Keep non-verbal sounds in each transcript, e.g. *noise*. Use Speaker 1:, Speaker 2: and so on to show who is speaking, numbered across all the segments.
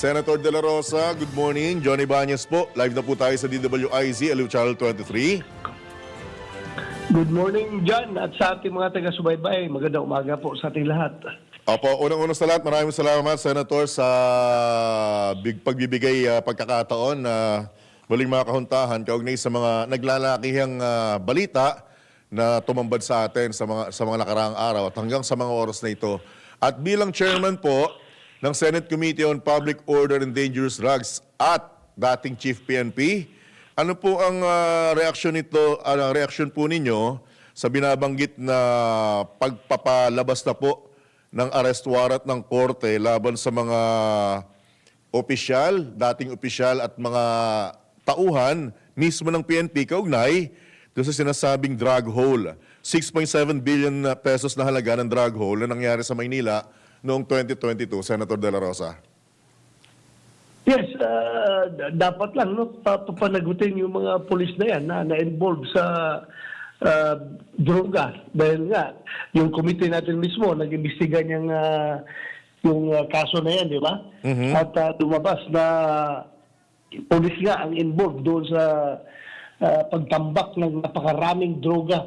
Speaker 1: Senator De La Rosa, good morning. Johnny Banyas po. Live na po tayo sa DWIZ, Aliw Channel 23.
Speaker 2: Good morning, John, at sa ating mga taga-subaybay. Magandang umaga po sa ating lahat.
Speaker 1: Opo, unang-una sa lahat, maraming salamat, Senator, sa big, pagbibigay ah, pagkakataon na muling mga kahuntahan kaugnay sa mga naglalakihang ah, balita na tumambad sa atin sa mga, sa mga nakaraang araw at hanggang sa mga oras na ito. At bilang chairman po ng Senate Committee on Public Order and Dangerous Drugs at dating Chief PNP, ano po ang ah, reaksyon nito, ang reaksyon po ninyo sa binabanggit na pagpapalabas na po ng arrest warrant ng korte laban sa mga opisyal, dating opisyal at mga tauhan mismo ng PNP kaugnay doon sa sinasabing drug hole. 6.7 billion pesos na halaga ng drug hole na nangyari sa Maynila noong 2022, Senator De La Rosa.
Speaker 2: Yes, d- dapat lang no, pa- papanagutin yung mga polis na yan na na-involve sa ah, droga. Dahil nga, yung committee natin mismo, nag-imbestiga niyang ah, yung ah, kaso na yan, di ba? At ah, lumabas na polis nga ang involved doon sa ah, pagtambak ng napakaraming droga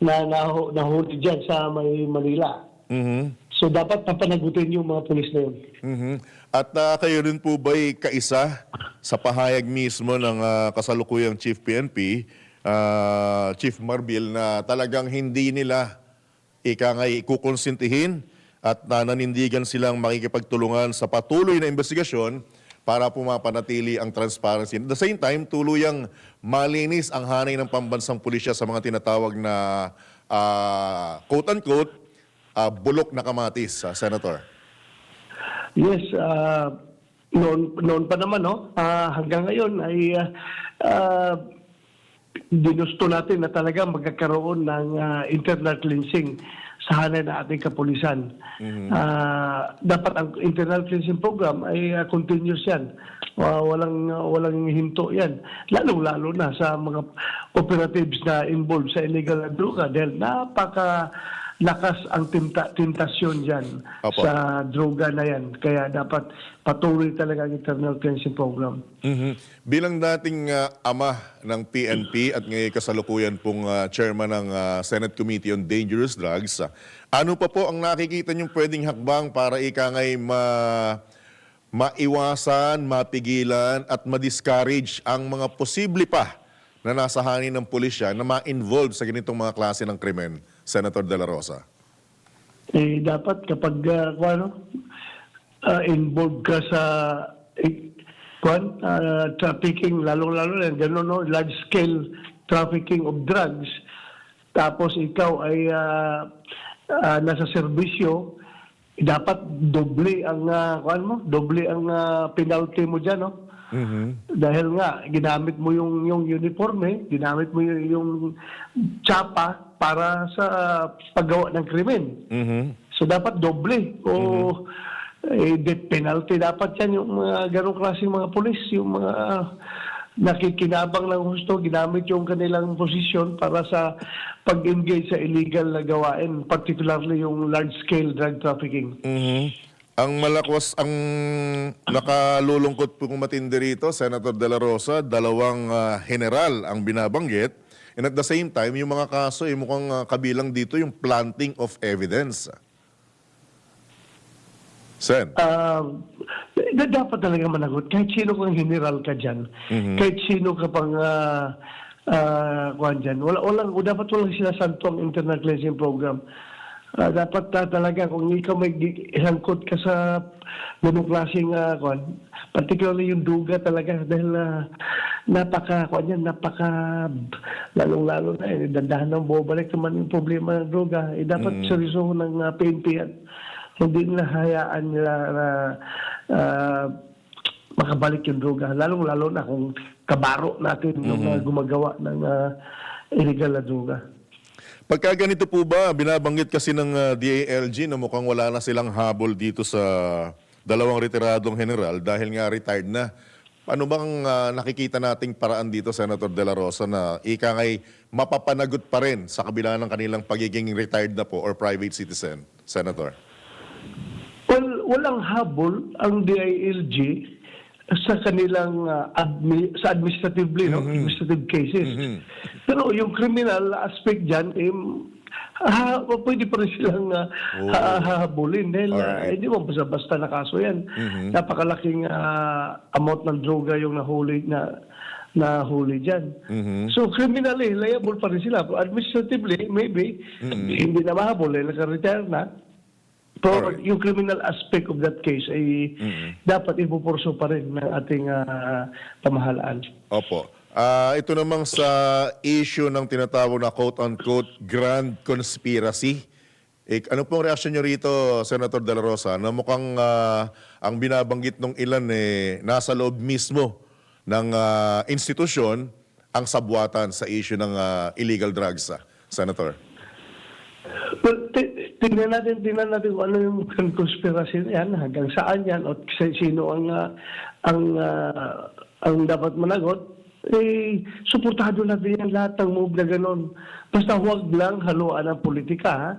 Speaker 2: na nahu- nahuli dyan sa may Manila.
Speaker 1: Mhm.
Speaker 2: So dapat papanagutin yung mga polis na yun.
Speaker 1: Mhm. At ah, kayo rin po ba'y kaisa sa pahayag mismo ng ah, kasalukuyang Chief PNP, ah, Chief Marbil, na talagang hindi nila ika nga ikukonsintihin at nananindigan silang makikipagtulungan sa patuloy na investigasyon para pumapanatili ang transparency. At the same time, tuluyang malinis ang hanay ng pambansang pulisya sa mga tinatawag na ah, quote-unquote ah, bulok na kamatis, ah, Senator.
Speaker 2: Yes, uh, noon, noon pa naman, no? Ah, hanggang ngayon ay ah, ah, ginusto natin na talaga magkakaroon ng ah, internal cleansing sa hanay ng ating kapulisan. Ah, dapat ang internal cleansing program ay ah, continuous yan. Wa- walang walang hinto yan. Lalong-lalo na sa mga operatives na involved sa illegal na droga dahil napaka lakas ang tinta, tintasyon dyan
Speaker 1: Opo.
Speaker 2: sa droga na yan. Kaya dapat patuloy talaga ang internal cleansing program.
Speaker 1: Mhm. Bilang dating ah, ama ng PNP at ngayon kasalukuyan pong ah, chairman ng ah, Senate Committee on Dangerous Drugs, ah, ano pa po ang nakikita niyong pwedeng hakbang para ika ngay ma maiwasan, mapigilan at ma-discourage ang mga posible pa na nasa hangin ng pulisya na ma-involve sa ganitong mga klase ng krimen, Senator De La Rosa?
Speaker 2: Eh, dapat kapag uh, ano, ah, involved ka sa eh, kwan, ah, trafficking, lalong-lalo na gano'n, no, large-scale trafficking of drugs, tapos ikaw ay ah, ah, nasa serbisyo, dapat doble ang uh, mo, doble ang ah, penalty mo diyan, no? Dahil nga ginamit mo yung yung uniforme, ginamit mo yung, yung tsapa para sa paggawa ng krimen.
Speaker 1: Mhm.
Speaker 2: So dapat doble o eh, death penalty dapat yan yung mga ganong klaseng mga pulis, yung mga nakikinabang ng gusto, ginamit yung kanilang posisyon para sa pag-engage sa illegal na gawain, particularly yung large-scale drug trafficking.
Speaker 1: Mhm. Ang malakwas, ang nakalulungkot pong matindi rito, Senator De La Rosa, dalawang ah, general ang binabanggit. And at the same time, yung mga kaso, eh, mukhang ah, kabilang dito yung planting of evidence. Sen.
Speaker 2: Da- dapat talaga managot. Kahit sino kang general ka dyan, kahit sino ka pang uh, kuhan dyan, wala, walang, dapat walang sinasanto ang internal cleansing program. Ah, dapat ah, talaga kung ikaw may isangkot ka sa ganung klaseng uh, kuhan, particularly yung duga talaga dahil ah, napaka kuhan yan, napaka lalong-lalo na eh, dandahan ng bumabalik naman yung problema ng droga. Eh, dapat seryosohon ng uh, PNP yan hindi nila hayaan nila na ah, makabalik yung droga. Lalong-lalo na kung kabaro natin yung mga gumagawa ng ah, illegal na droga.
Speaker 1: Pagka ganito po ba, binabanggit kasi ng ah, DALG na mukhang wala na silang habol dito sa dalawang retiradong general dahil nga retired na. Ano bang ah, nakikita nating paraan dito, Senator De La Rosa, na ika ngay mapapanagot pa rin sa kabila ng kanilang pagiging retired na po or private citizen, Senator?
Speaker 2: Well, walang habol ang DILG sa kanilang ah, admi- sa administratively, no? administrative cases. Pero yung criminal aspect dyan, eh, ha, pwede pa rin silang uh, hahabulin dahil ah,
Speaker 1: Alright.
Speaker 2: hindi mo basta-basta na kaso yan. Napakalaking ah, amount ng droga yung nahuli na nahuli dyan. So criminally, liable pa rin sila. Administratively, maybe, hindi na mahabol, eh, naka-retire na. Pero
Speaker 1: Alright.
Speaker 2: yung criminal aspect of that case ay dapat ipupurso pa rin ng ating ah, pamahalaan.
Speaker 1: Opo. Ah, ito namang sa issue ng tinatawag na quote-unquote grand conspiracy. Eh, ano pong reaksyon nyo rito, Senator De La Rosa, na mukhang ah, ang binabanggit ng ilan eh, nasa loob mismo ng ah, institusyon ang sabwatan sa issue ng ah, illegal drugs, ah, Senator?
Speaker 2: Well, tingnan natin, tingnan natin kung ano yung conspiracy na yan, hanggang saan yan, at si- sino ang, ah, ang, ah, ang dapat managot. Eh, suportado natin yan lahat ng move na ganon. Basta huwag lang haluan ng politika, ha?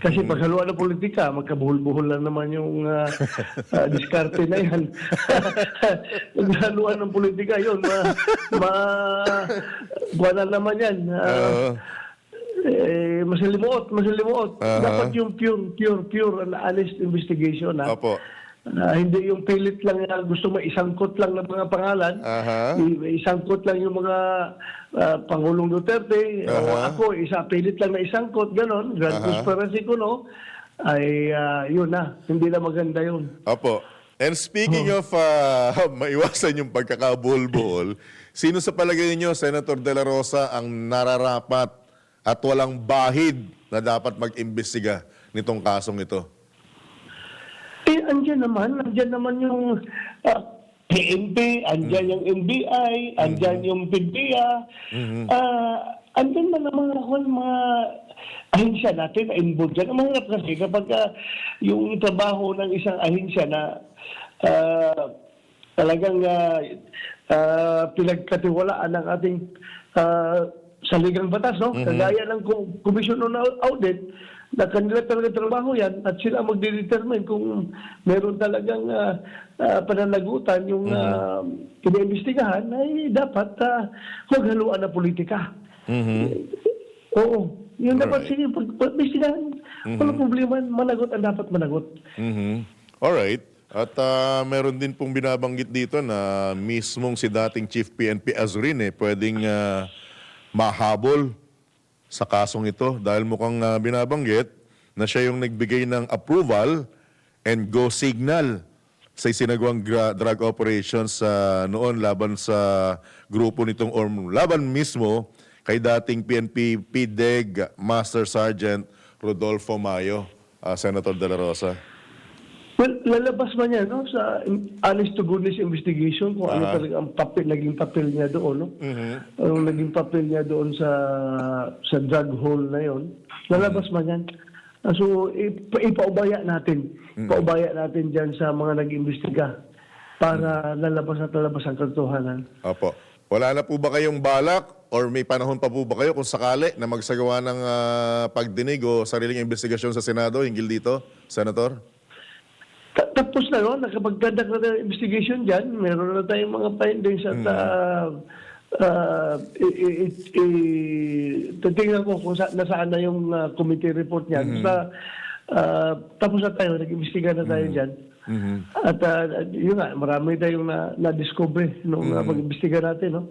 Speaker 2: Kasi pag haluan ng politika, magkabuhol-buhol lang naman yung ah, *laughs* ah, diskarte na yan. Pag *laughs* haluan ng politika, yun, ma, ma, na naman yan. Ah,
Speaker 1: Oo.
Speaker 2: Eh, masalimuot, masalimuot.
Speaker 1: Aha.
Speaker 2: Dapat yung pure, pure, pure and honest investigation. Ha?
Speaker 1: Opo.
Speaker 2: Ah, hindi yung pilit lang na gusto mo isangkot lang ng mga pangalan. I- isangkot lang yung mga ah, Pangulong Duterte. O
Speaker 1: Aha.
Speaker 2: ako, isa pilit lang na isangkot. Ganon. Grand conspiracy ko, no? Ay, ah, yun na. Hindi na maganda yun.
Speaker 1: Opo. And speaking of ah, *laughs* maiwasan yung pagkakabuhol-buhol, *laughs* sino sa palagay niyo, Senator De La Rosa, ang nararapat at walang bahid na dapat mag-imbestiga nitong kasong ito?
Speaker 2: Eh, andyan naman, andyan naman yung ah, PNP, andyan yung NBI, andyan yung PDEA. Ah, andyan man mga, kung mga ahensya natin na involved dyan. Ang mahirap kasi kapag ah, yung trabaho ng isang ahensya na ah, talagang uh, pinagkatiwalaan ng ating ah, saligang batas, no? Kagaya ng Com- Commission on Audit, na kanila talaga trabaho yan at sila magde-determine kung meron talagang ah, ah, pananagutan yung uh, iniimbestigahan ay dapat uh, huwag haluan ng politika. Oo. Yung dapat sige, pag pag-imbestigahan, walang problema, managot ang dapat managot.
Speaker 1: Mhm. Alright. At ah, meron din pong binabanggit dito na mismong si dating Chief PNP Azurin eh, pwedeng ah, mahabol sa kasong ito dahil mukhang ah, binabanggit na siya yung nagbigay ng approval and go signal sa isinagawang drug operations sa noon laban sa grupo nitong or laban mismo kay dating PNP PDEG Master Sergeant Rodolfo Mayo, ah, Senator De La Rosa.
Speaker 2: Well, lalabas man yan no, sa honest to goodness investigation kung ano
Speaker 1: Ah.
Speaker 2: talaga ang papel, naging papel niya doon. No?
Speaker 1: Mm-hmm.
Speaker 2: Anong naging papel niya doon sa sa drug hole na yon. Lalabas man yan. Ah, So, ipa- ipaubaya natin.
Speaker 1: Mm-hmm.
Speaker 2: Ipaubaya natin dyan sa mga nag-imbestiga para lalabas na lalabas ang katotohanan.
Speaker 1: Opo. Wala na po ba kayong balak or may panahon pa po ba kayo kung sakali na magsagawa ng ah, pagdinig o sariling investigasyon sa Senado hinggil dito, Senator?
Speaker 2: Ta- Tapos na no, nakapagkandak na tayo investigation dyan, meron na tayong mga findings at uh, uh, i- i- i- i- titingnan ko kung sa, nasaan na yung uh, committee report niyan. Basta, uh, tapos na tayo, nag-imbestiga na tayo dyan. At uh, yun nga, marami tayong na, na-discover nung uh, pag-imbestiga natin. No?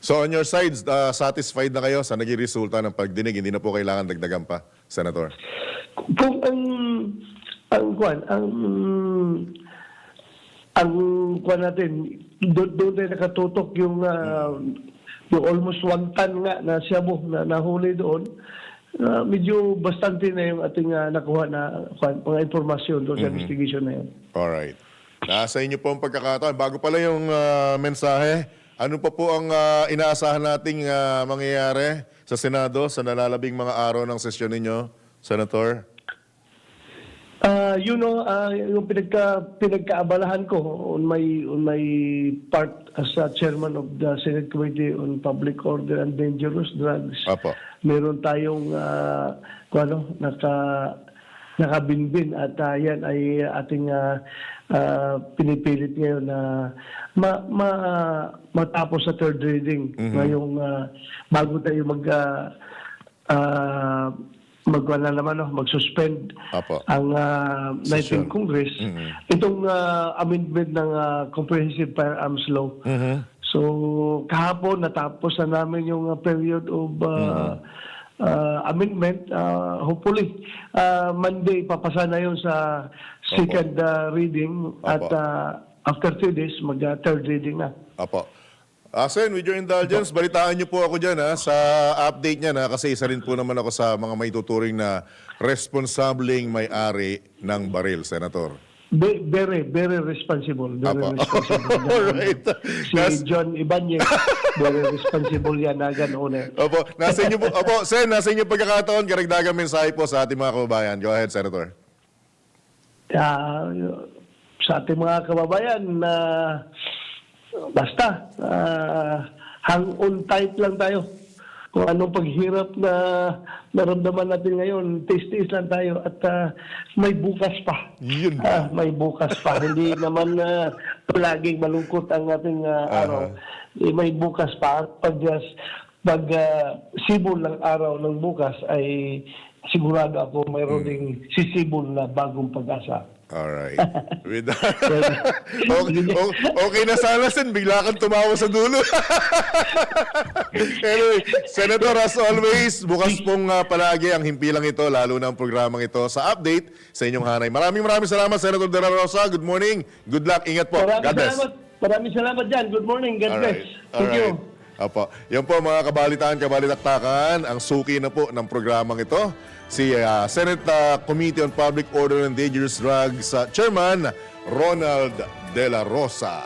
Speaker 1: So on your side, ah, satisfied na kayo sa naging resulta ng pagdinig? Hindi na po kailangan dagdagan pa, Senator?
Speaker 2: Kung ang ang kwan, ang ang kwan natin, doon doon tayo nakatutok yung ah, yung almost one ton nga na siyabo na nahuli doon. Ah, medyo bastante na yung ating ah, nakuha na kwan, mga informasyon doon sa investigation na yun.
Speaker 1: Alright. Nasa inyo po ang pagkakataon. Bago pala yung ah, mensahe, ano pa po ang ah, inaasahan nating ah, mangyayari sa Senado sa nalalabing mga araw ng sesyon ninyo, Senator?
Speaker 2: Ah, you know, ah, yung pinagka pinagkaabalahan ko on my on my part as a chairman of the Senate Committee on Public Order and Dangerous Drugs.
Speaker 1: Apo.
Speaker 2: Meron tayong uh, ano, naka nakabinbin at ah, yan ay ating ah, ah, pinipilit ngayon na ma, ma, matapos sa third reading ngayong ah, bago tayo mag ah, ah, mag na naman no, mag-suspend
Speaker 1: Apo.
Speaker 2: ang ah, 19
Speaker 1: Session.
Speaker 2: Congress itong ah, amendment ng ah, Comprehensive Firearms Law So kahapon natapos na namin yung uh, period of uh, uh, amendment. Uh, hopefully uh, Monday papasa na yun sa second uh, reading at
Speaker 1: Opo.
Speaker 2: uh, after two days mag uh, reading na.
Speaker 1: Apo. Ah, Sen, with your indulgence, balitaan niyo po ako dyan ha, sa update niya na kasi isa rin po naman ako sa mga may tuturing na responsableng may-ari ng baril, Senator.
Speaker 2: Be- very, very responsible. Very
Speaker 1: Apo.
Speaker 2: responsible. *laughs*
Speaker 1: Alright.
Speaker 2: si
Speaker 1: Nas-
Speaker 2: John Ibanez, very responsible yan na ganoon.
Speaker 1: Opo, nasa inyo po, opo, Sen, nasa inyo pagkakataon, karagdagang mensahe po sa ating mga kababayan. Go ahead, Senator.
Speaker 2: Ah, sa ating mga kababayan na basta ah, hang on tight lang tayo. Kung anong paghirap na naramdaman natin ngayon, taste-taste lang tayo at ah, may bukas pa.
Speaker 1: Yun.
Speaker 2: Ah, may bukas pa. Hindi *laughs* naman na palaging malungkot ang ating araw. Eh, may bukas pa. Pag, pag ah, sibol ng araw ng bukas ay sigurado ako mayroon ding sisibol na bagong pag-asa.
Speaker 1: Alright. *laughs* With that, okay, okay na sana, Sen. Bigla kang tumawa sa dulo. *laughs* anyway, Senator, as always, bukas pong ah, palagi ang himpilang ito, lalo na ang programang ito sa update sa inyong hanay. Maraming maraming salamat, Senator De La Rosa. Good morning. Good luck. Ingat po.
Speaker 2: Maraming
Speaker 1: God bless.
Speaker 2: salamat. Maraming salamat dyan. Good morning. God bless. Thank you.
Speaker 1: Apo. Yan po mga kabalitaan, kabalitaktakan, ang suki na po ng programang ito. Si ah, Senate ah, Committee on Public Order and Dangerous Drugs ah, Chairman Ronald De La Rosa.